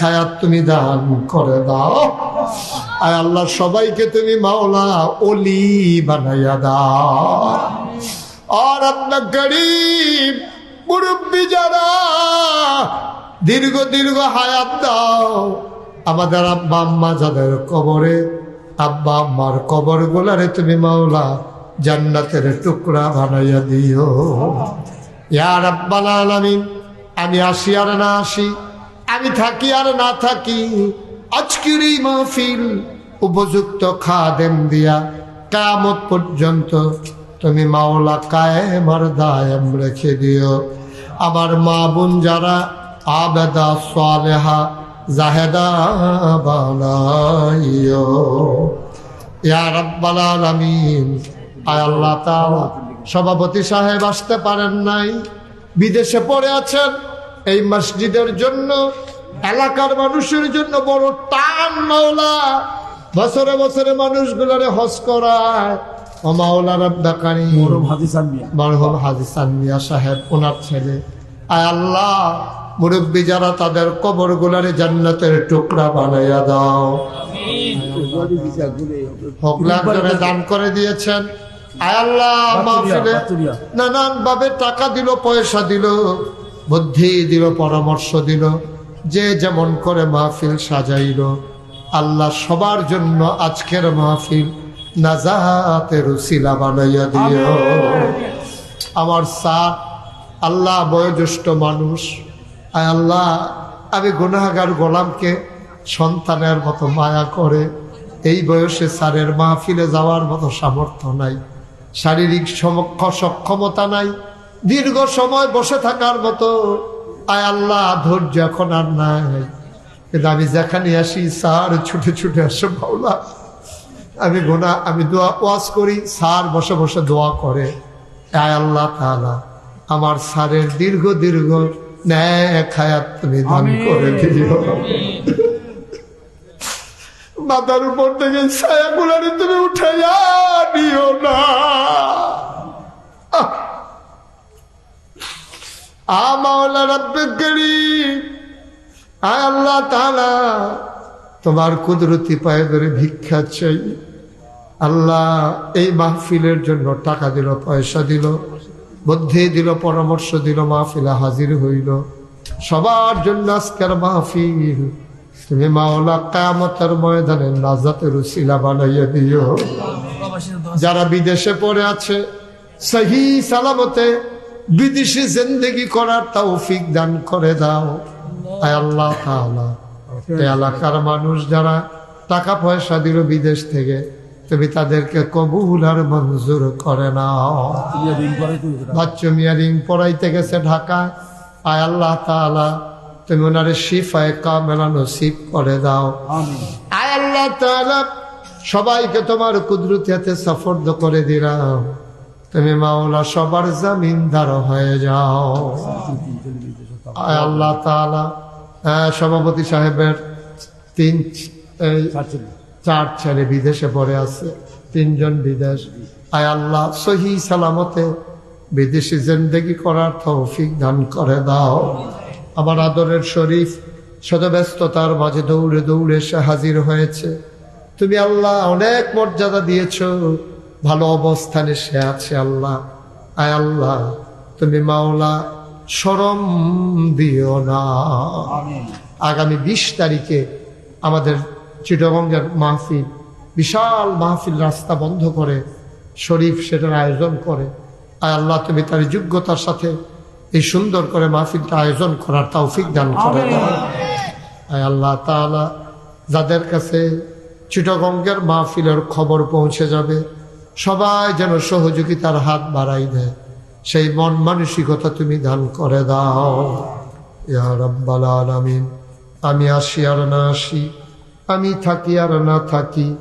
হায়াত তুমি দান করে দাও। আয় আল্লাহ, সবাইকে তুমি মাওলা ওলি বানাইয়া দাও। আর আপনার গরিব মুরব্বী যারা দীর্ঘ দীর্ঘ হায়াত দাও, আমাদের আব্বা আম্মা যাদের কবরে, আব্বা আম্মার কবর গোলারে তুমি মাওলা জান্নাতের টুকরা বানাইয়া দিও। ইয়ার আব্বাল আলামিন, আমি আসি আর না আসি। আমি থাকি আর না থাকি, আজকের এই মাহফিল উপযুক্ত খাদেম দিয়া। কামত পর্যন্ত তুমি মাওলা কায়েম আর দায়েম রেখে দিও। আমার মা বোন যারা আবেদা সালেহা জাহেদা বানাইও। ইয়া রাব্বাল আলামিন আল্লাহ সভাপতি সাহেব আসতে পারেন নাই, বিদেশে পড়ে আছেন, এই মসজিদের জন্য এলাকার মানুষের জন্য বড় টান মাওলা। বছরে বছরে মানুষগুলোরে হজ করায়। ও মাওলা আনবিয়া মরহম হাজি সানমিয়া সাহেব ওনার ছেলে। আয় আল্লাহ মুরব্বী যারা তাদের কবর গুলারে জান্নাতের টুকরা বানাইয়া দাও। হকলার জন্য দান করে দিয়েছেন। আয় আল্লাহ মাহফিলে নানান ভাবে টাকা দিল পয়সা দিল বুদ্ধি দিল পরামর্শ দিল। যে যেমন করে মাহফিল সাজাইল আল্লাহ সবার জন্য আজকের মাহফিল নাজাতের উসিলা বানাইয়া দিও। আমার স্যার আল্লাহ বয়োজ্যেষ্ঠ মানুষ আয় আল্লাহ আমি গুনাগার গোলামকে সন্তানের মতো মায়া করে এই বয়সে স্যারের মাহফিলে যাওয়ার মতো সামর্থ্য নাই। শারীরিক সমক্ষ সক্ষমতা নাই। দীর্ঘ সময় বসে থাকার মতো আয় আল্লাহ ধৈর্য এখন আর নাই। কিন্তু আমি যেখানে আসি স্যার ছুটে ছুটে আসে বাউলা আমি গোনা আমি দোয়া ওয়াজ করি স্যার বসে বসে দোয়া করে। আয় আল্লাহ তাআলা আমার স্যারের দীর্ঘ দীর্ঘ ন্যায় খায়াত তুমি দান করে দিও। মাথার উপর থেকে ছায়া ছায়াগুলারে তুমি উঠে যা দিও না। করিম। আয় আল্লাহ তাআলা, তোমার কুদরতি পায়ে ধরে ভিক্ষা চাই। আল্লাহ এই মাহফিলের জন্য টাকা দিল, পয়সা দিল, বুদ্ধি দিল, পরামর্শ দিল, মাহফিলে হাজির হইল। সবার জন্য আজকের মাহফিল, তুমি মাওলা কামতের ময়দানে নাজাতের উসিলা বানাইয়া দিও। যারা বিদেশে পড়ে আছে, সহি সালামতে বিদেশি জিন্দেগি করার তৌফিক দান করে দাও। আয় আল্লাহ তাআলা। এই এলাকার মানুষ যারা টাকা পয়সা দিল বিদেশ থেকে তুমি তাদেরকে কবুল আর মঞ্জুর করে নাও। বাচ্চু মিয়া রিং পড়াইতে গেছে ঢাকা। আয় আল্লাহ তাআলা তুমি ওনারে শিফায় কামেলা নসিব করে দাও। আয় আল্লাহ তাআলা সবাইকে তোমার কুদরতি হাতে সফর্দ করে দিলাম। তুমি মাওলা সবার জামিনদার হয়ে যাও। আল্লাহ তাআলা হ্যাঁ, সভাপতি সাহেবের তিন চার ছেলে। বিদেশে পড়ে আছে তিনজন বিদেশ। আয় আল্লাহ সহি সালামতে বিদেশি জিন্দেগি করার তৌফিক দান করে দাও। আমার আদরের শরীফ শত ব্যস্ততার মাঝে দৌড়ে দৌড়ে সে হাজির হয়েছে। তুমি আল্লাহ অনেক মর্যাদা দিয়েছ। ভালো অবস্থানে সে আছে আল্লাহ। আয় আল্লাহ তুমি মাওলা সরম দিও না। আগামী বিশ তারিখে আমাদের চিটগঙ্গের মাহফিল বিশাল মাহফিল রাস্তা বন্ধ করে শরীফ সেটার আয়োজন করে। আয় আল্লাহ তুমি তার যোগ্যতার সাথে এই সুন্দর করে মাহফিলটা আয়োজন করার তৌফিক দান করে। আয় আল্লাহ তাআলা যাদের কাছে চিটগঙ্গের মাহফিলের খবর পৌঁছে যাবে সবাই যেন সহযোগিতার হাত বাড়াই দেয়। সেই মন মানসিকতা তুমি দান করে দাও। ইয়া আমি আসি আর না আসি, আমি থাকি আর না থাকি।